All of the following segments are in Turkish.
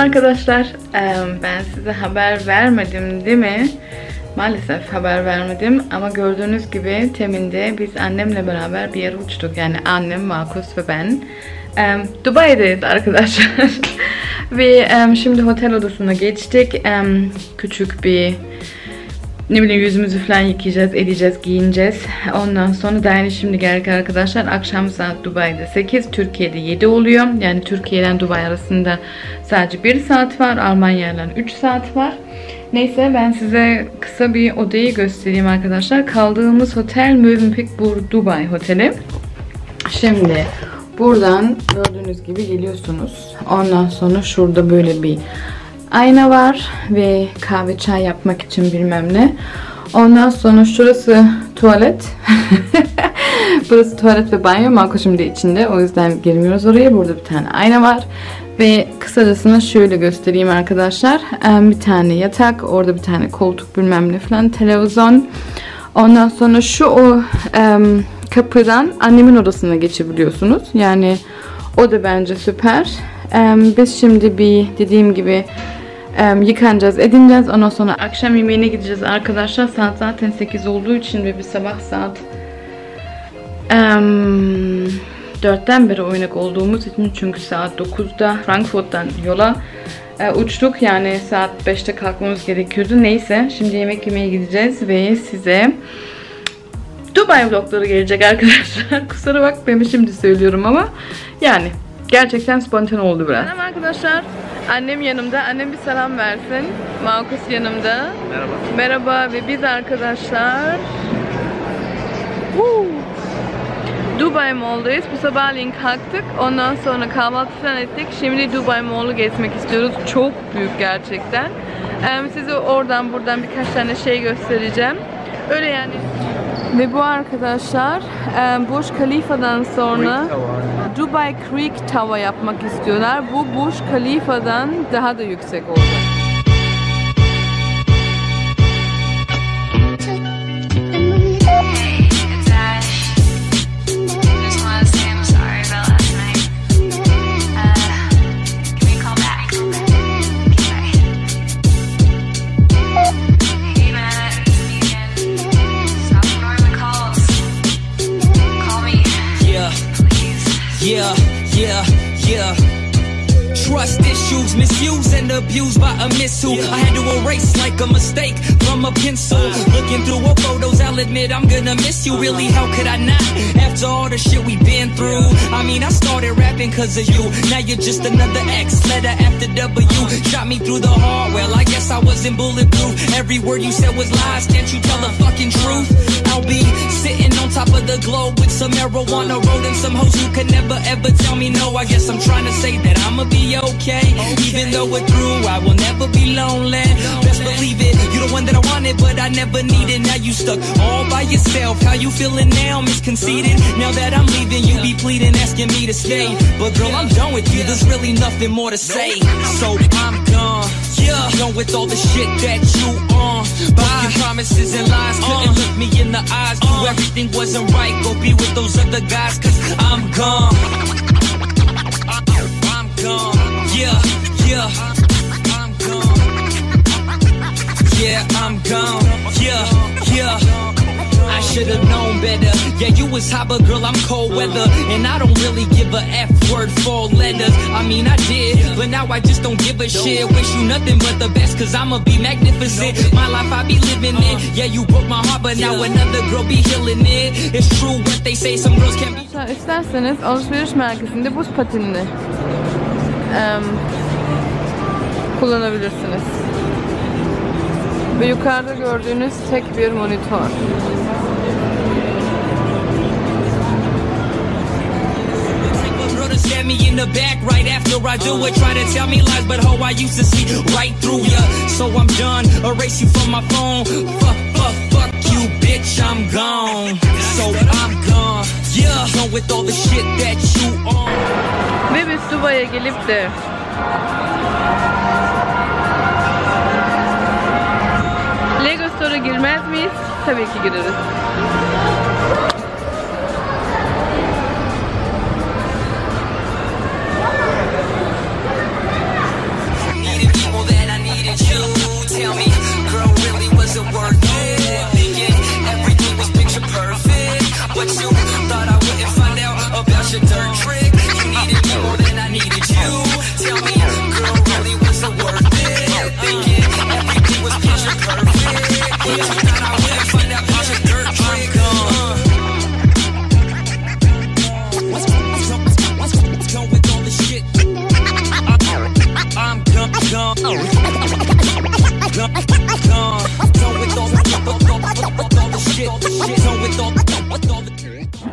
arkadaşlar. Ben size haber vermedim değil mi? Maalesef haber vermedim ama gördüğünüz gibi teminde biz annemle beraber bir yere uçtuk. Yani annem, Markus ve ben. Dubai'deyiz arkadaşlar. ve şimdi otel odasına geçtik. Küçük bir ne bileyim yüzümüzü falan yıkayacağız, edeceğiz, giyineceğiz. Ondan sonra yani şimdi geldik arkadaşlar. Akşam saat Dubai'de 8, Türkiye'de 7 oluyor. Yani Türkiye'den Dubai arasında sadece 1 saat var. Almanya'dan 3 saat var. Neyse ben size kısa bir odayı göstereyim arkadaşlar. Kaldığımız otel Mövenpick Bur Dubai Oteli. Şimdi buradan gördüğünüz gibi geliyorsunuz. Ondan sonra şurada böyle bir ayna var ve kahve çay yapmak için bilmem ne. Ondan sonra şurası tuvalet. Burası tuvalet ve banyo. Marco şimdi içinde. O yüzden girmiyoruz oraya. Burada bir tane ayna var. Ve kısacasını şöyle göstereyim arkadaşlar. Bir tane yatak. Orada bir tane koltuk bilmem ne falan. Televizyon. Ondan sonra şu o kapıdan annemin odasına geçebiliyorsunuz. Yani o da bence süper. Biz şimdi bir dediğim gibi em, yıkanacağız, edineceğiz. Ondan sonra akşam yemeğine gideceğiz arkadaşlar. Saat zaten 8 olduğu için ve bir sabah saat em, 4'ten beri oynak olduğumuz için çünkü saat 9'da Frankfurt'tan yola e, uçtuk. Yani saat 5'te kalkmamız gerekiyordu. Neyse şimdi yemek yemeye gideceğiz ve size Dubai vlogları gelecek arkadaşlar. Kusura bakmayın şimdi söylüyorum ama yani gerçekten spontane oldu biraz. Selam arkadaşlar. Annem yanımda. Annem bir selam versin. Markus yanımda. Merhaba. Merhaba ve biz arkadaşlar Woo! Dubai Mall'dayız. Bu sabahleyin kalktık. Ondan sonra kahvaltı falan ettik. Şimdi Dubai Mall'u gezmek istiyoruz. Çok büyük gerçekten. Em, Size oradan buradan birkaç tane şey göstereceğim. Öyle yani. Ve bu arkadaşlar em, Burj Khalifa'dan sonra Dubai Creek Tower yapmak istiyorlar. Bu Burj Khalifa'dan daha da yüksek olacak. Issues, misused and abused by a miss who I had to erase like a mistake from a pencil. Uh. Looking through her photos, I'll admit I'm gonna miss you. Uh-huh. Really, how could I not? After all the shit we've been through. I mean, I started rapping cause of you. Now you're just another X, letter after W. Uh-huh. Shot me through the heart, well, I guess I wasn't bulletproof. Every word you said was lies, can't you tell the fucking truth? I'll be sitting on top of the globe with some marijuana rolling some hoes who could never ever tell me no. I guess I'm trying to say that I'ma be okay. Even though we're through, I will never be lonely. Best believe it, you're the one that I wanted, but I never needed. Now you stuck all by yourself. How you feeling now? Misconceited. Now that I'm leaving, you be pleading, asking me to stay. But girl, I'm done with you. There's really nothing more to say. So I'm gone. Yeah, done with all the shit that you on. Broken promises and lies uh. couldn't look me in the eyes. Do uh. everything wasn't right. Go be with those other guys, cause I'm gone. I'm gone. Yeah, yeah. I'm gone. Yeah, I'm gone. Yeah, yeah. I should have known better. Yeah, you was hot, but girl, I'm cold weather. And I don't really give a F word for letters. I mean, I did, but now I just don't give a shit. Wish you nothing but the best, cause I'ma be magnificent. My life I be living in. Yeah, you broke my heart, but now another girl be healing it. It's true what they say, some girls can't be. Arkadaşlar isterseniz alışveriş merkezinde buz patenini em, kullanabilirsiniz. Ve yukarıda gördüğünüz tek bir monitör. Me in the back right after I do it. Try to tell me lies, but ho, I used to see right through ya. So I'm done, erase you from my phone. Fuck, fuck, fuck you, bitch, I'm gone. So I'm gone. Ve biz Dubai'ye gelip de Lego Store'a girmez miyiz? Tabii ki gireriz.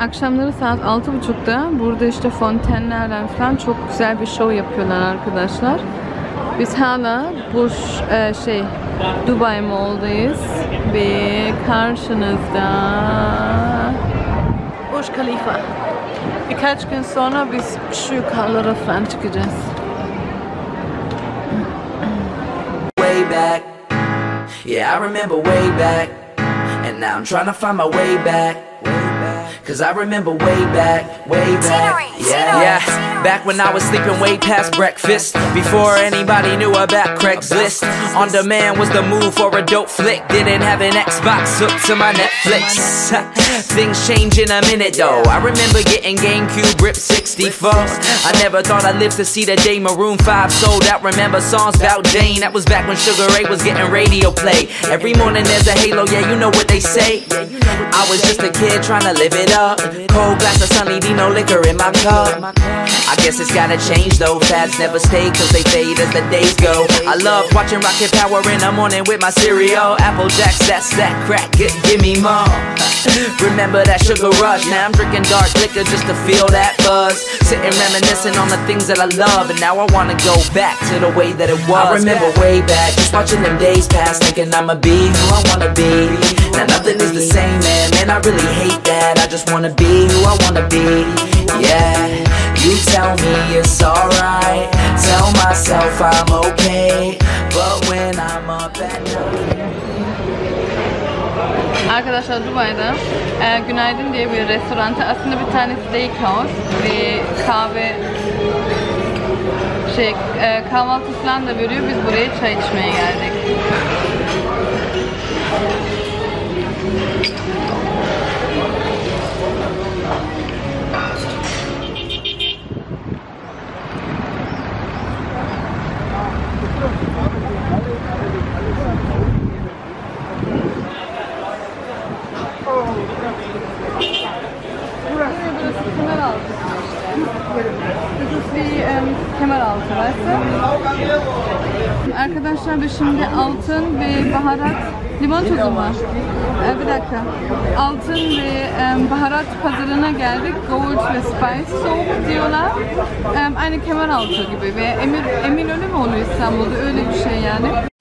Akşamları saat 6.30'da burada işte fontenlerden falan çok güzel bir show yapıyorlar arkadaşlar. Biz hala Burj e, şey Dubai Mall'dayız ve karşınızda Burj Khalifa. Birkaç gün sonra biz şu yukarılara falan çıkacağız. Back. Yeah, I remember way back. And now I'm trying to find my way back. Cause I remember way back, way back. Yeah, yeah. Back when I was sleeping way past breakfast. Before anybody knew about Craigslist. On demand was the move for a dope flick. Didn't have an Xbox hooked to my Netflix. Things change in a minute though. I remember getting GameCube Rip 64. I never thought I'd live to see the day Maroon 5 sold out. Remember songs about Jane. That was back when Sugar Ray was getting radio play. Every morning there's a halo, yeah, you know what they say. I was just a kid trying to live it up. Cold glass of Sunny D, no liquor in my cup. I guess it's gotta change though. Fads never stay cause they fade as the days go. I love watching Rocket Power in the morning with my cereal. Apple Jacks, that's that crack, gi- give me more. Remember that sugar rush. Now I'm drinking dark liquor just to feel that buzz. Sitting reminiscing on the things that I love. And now I wanna go back to the way that it was. I remember way back, just watching them days pass, thinking I'ma be who I wanna be. Now nothing is the same, man. Man, I really hate that. I just wanna be who I wanna be. Yeah, you tell me it's alright. Tell myself I'm okay. But when I'm up at. Arkadaşlar Dubai'de e, Günaydın diye bir restoranta aslında bir tane steakhouse ve kahve şey e, kahvaltı falan da veriyor. Biz buraya çay içmeye geldik. Burası kemer altı işte. This is the um, kemer altı burası. Arkadaşlar biz şimdi altın ve baharat limon tuzu mu? Ee, bir dakika. Altın ve em, baharat pazarına geldik. Gold ve Spice Soap diyorlar. Em, aynı kemer altı gibi ve Emir, Eminönü mü oluyor İstanbul'da? Öyle bir şey yani.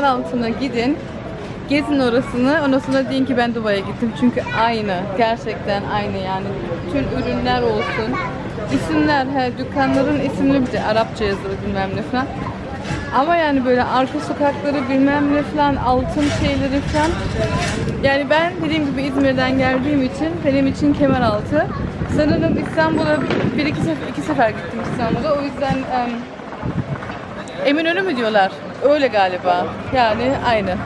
İzmir Kemeraltı'na gidin. Gezin orasını. Ondan sonra deyin ki ben Dubai'ye gittim. Çünkü aynı. Gerçekten aynı yani. Bütün ürünler olsun. İsimler, he, dükkanların isimleri bir de Arapça yazılı bilmem ne falan. Ama yani böyle arka sokakları bilmem ne falan, altın şeyleri falan. Yani ben dediğim gibi İzmir'den geldiğim için benim için Kemeraltı. Sanırım İstanbul'a bir iki sefer, iki sefer gittim İstanbul'a. O yüzden em, Eminönü mü diyorlar? Öyle galiba. Yani aynı.